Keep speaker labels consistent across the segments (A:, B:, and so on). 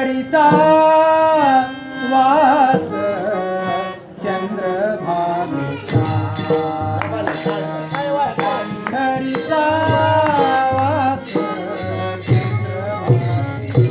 A: पंढरीचा वास चंद्रभागेचा. पंढरीचा वास चंद्रभागेचा.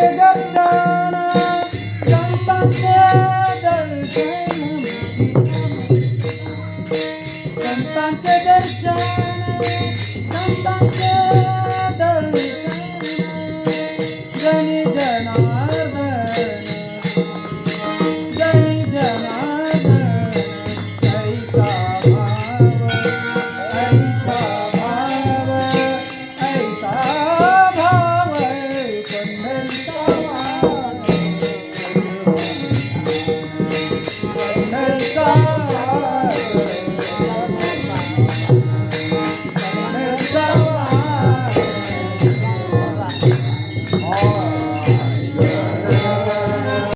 A: Thank you.